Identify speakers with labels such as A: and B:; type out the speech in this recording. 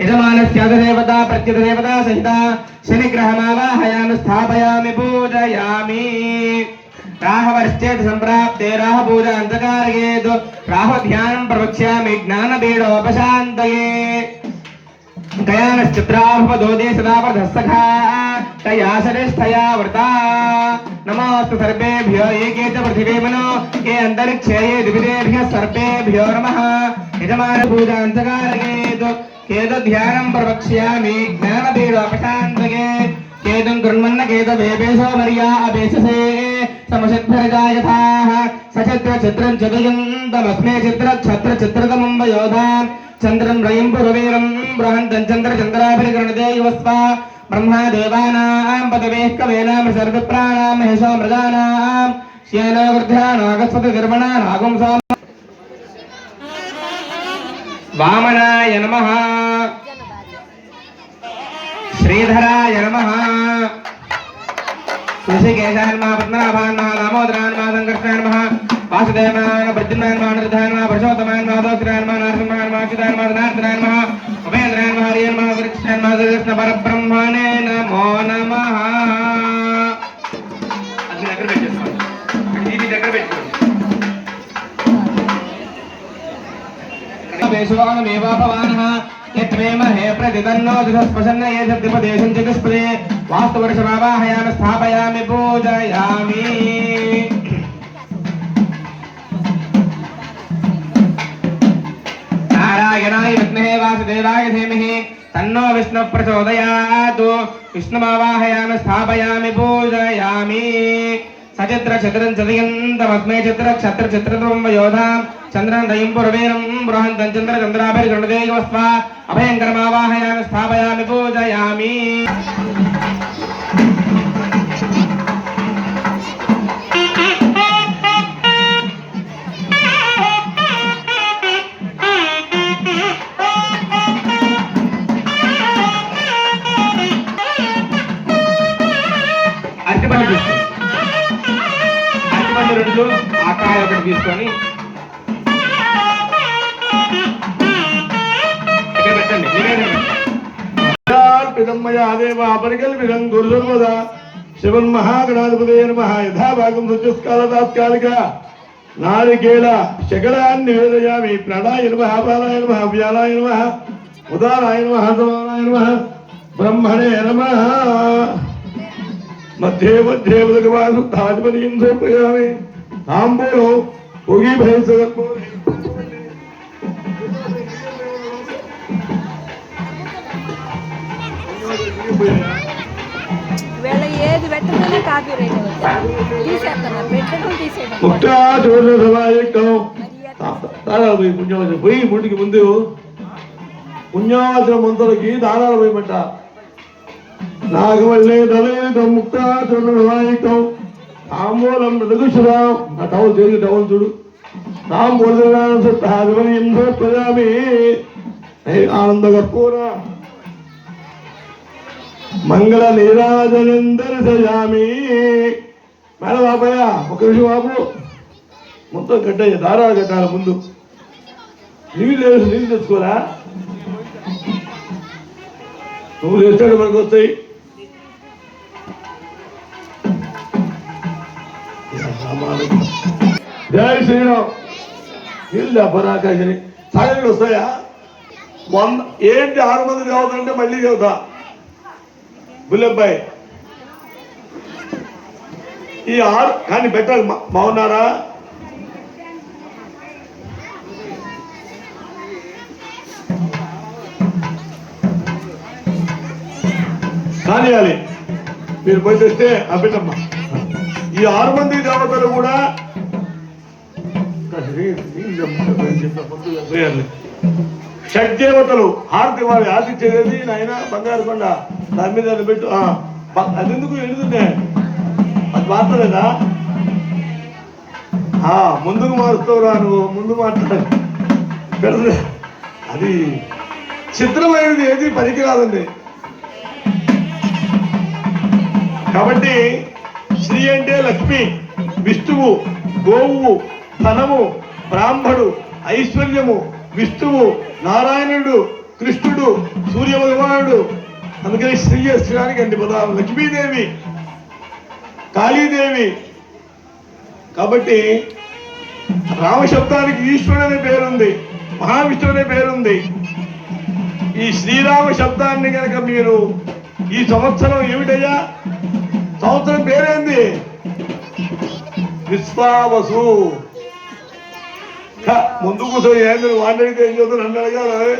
A: యజమానస్యాదేవత ప్రత్యుదేవత సహిత శనిగ్రహమావాహయామి స్థాపయామి పూజయామి రాహవర్శ్చేత్ సంప్రాప్తే రాహ పూజ అంతకారయేత్ రాహ ధ్యానం ప్రవక్ష్యామి జ్ఞానపీడోపశాంతయే గయానశ్చిత్రాభవదోదే సదాపదస్తఖా తయా సరిష్టయా వృతా నమోస్తు సర్వేభ్యో ఏకే చ పృథివే మనో ఏ అంతరిక్షే ఏ దివిదేభ్యः సర్వేభ్యో నమః యజమాన పూజాంతకారయేత్ కేద ధ్యానం ప్రవక్ష్యామి జ్ఞానపీడోపశాంతయే కేదం కృణ్మన్న కేద మర్యా అపేశసే సమశద్భరజాయథాః సచత్ర చిత్రం చదయంతమస్మే చిత్ర ఛత్ర చిత్రతమం వయోధా. చంద్రం రయం పురవీరం బృహంతం చంద్ర చంద్రాభిగణదే యువస్వ. బ్రహ్మా దేవానాం పదవేః కవేనాం సర్వప్రాణాం మహేశో మృగానాం నాగం సామ వామనాయ నమః శ్రీధరాయ నమః ఋషికేశాయ నమః పద్మనాభాయ నమః దామోదరాయ నమః సంకర్షణాయ నమః వాసుదేవాయ నమః ప్రద్యుమ్నాయ వామనాయ నమ. శ్రీధరాయ నమ. ఋషికేశాన్మా దోత్రాయ నమః నరసింహాయ నమః అచ్యుతాయ నమః ధనార్దనాయ నమః ఉపేంద్రాయ నమః హరియ నమః కృష్ణాయ నమః కృష్ణ పరబ్రహ్మణే నమో నమః. देशवानुमेवापवानः यत्रेमहे प्रतिदन्नो दिशस्पशन्न ये सत्यपदेशं चतुष्पदे स्थापयामि पूजयामि। नारायणाय विद्महे वासुदेवाय धीमहि तन्नो विष्णु प्रचोदयात् विष्णुमावाहयामि स्थापयामि पूजयामि। సచిత్ర చతురం చదయంతమస్మే చిత్ర క్షత్ర చిత్రత్వం యోధా చంద్రం దయం పురవేరం బృహంతం చంద్ర చంద్రాభిర్గణదేవస్వ అభయంకరమావాహయామి స్థాపయామి పూజయామి. అరటిపండు ఆ కాయ ఒకటి తీసుకొని ఇక్కడ పెట్టండి నివేదన
B: గురుసర్వద శివన్ మహాగణాధిపతే నమ. యథాభాగం సత్యస్కాల తాత్కాలిక. నారికేళ శకలాన్ని నివేదయామి. ప్రణాయ నమ నమ వ్యాలాయ నమ ఉదారాయ నమ సమానాయ నమ బ్రహ్మణే నమ. మధ్యే మధ్యే భగవాన్ శుద్ధాధిపతి సమర్పయామి తాంబూలో ఉగి భయసగత్మో
C: వీళ్ళ ఏది పెట్టగానే కాపీ రైట్ అవుతుంది తీసేస్తున్నా పెట్టడం తీసేయడం
B: ముక్తా చూడ సమాయకం దానాలు పోయి పుణ్యవచనం పోయి ముందుకి ముందు పుణ్యవచన మంతులకి దానాలు పోయమంట నాగవల్లే దళయుతం ముక్తా చూడ సమాయకం తాంబూలం మృదుగుషురాం ఆ టవల్ చేసి టవల్ చూడు తాంబూలం సత్తాధిపతి ప్రజామి. ఆనంద కర్పూర మంగళ నీరాజనం దర్శయామి మేడం బాబయ్య ఒక నిమిషం బాబు మొత్తం కట్టయ్య దారాలు కట్టాలి ముందు. నీళ్ళు వేసి నీళ్ళు తెచ్చుకోరా? నువ్వు చేస్తాడు మనకు వస్తాయి. జై శ్రీరామ్. నీళ్ళు చెప్పరాకాశని సాగరికి వస్తాయా? వంద ఏంటి ఆరు మంది చదువుతుంటే మళ్ళీ చదువుతా బుల్లబ్బాయి. ఈ ఆరు కానీ పెట్టాలి. బాగున్నారా? కానీ మీరు పోయి తెస్తే ఆ బిడ్డమ్మ. ఈ ఆరు మంది దేవతలు కూడా షట్ షడ్దేవతలు హారతి వారి ఆశించేది నాయన బంగారు కొండ. దాని మీద అది పెట్టు అది ఎందుకు ఎడుతుండే? అది మాత్రమేనా ఆ, ముందుకు మారుస్తావు రాను ముందు మాట్లాడు. అది చిత్రమైనది ఏది పనికిరాదండి. కాబట్టి శ్రీ అంటే లక్ష్మి. విష్ణువు గోవు ధనము బ్రాహ్మడు ఐశ్వర్యము విష్ణువు నారాయణుడు కృష్ణుడు సూర్య భగవానుడు అందుకని శ్రీయశ్రానికి అన్ని పదాలు. లక్ష్మీదేవి కాళీదేవి. కాబట్టి రామశబ్దానికి ఈశ్వరుడు అనే పేరుంది. మహావిష్ణువు అనే పేరుంది. ఈ శ్రీరామ శబ్దాన్ని కనుక మీరు ఈ సంవత్సరం ఏమిటయ్యా? సంవత్సరం పేరేంది? విశ్వావసు. ముందు కూర్చొని ఏంది? వాడితే ఏం చదువు నన్ను అడగాలి.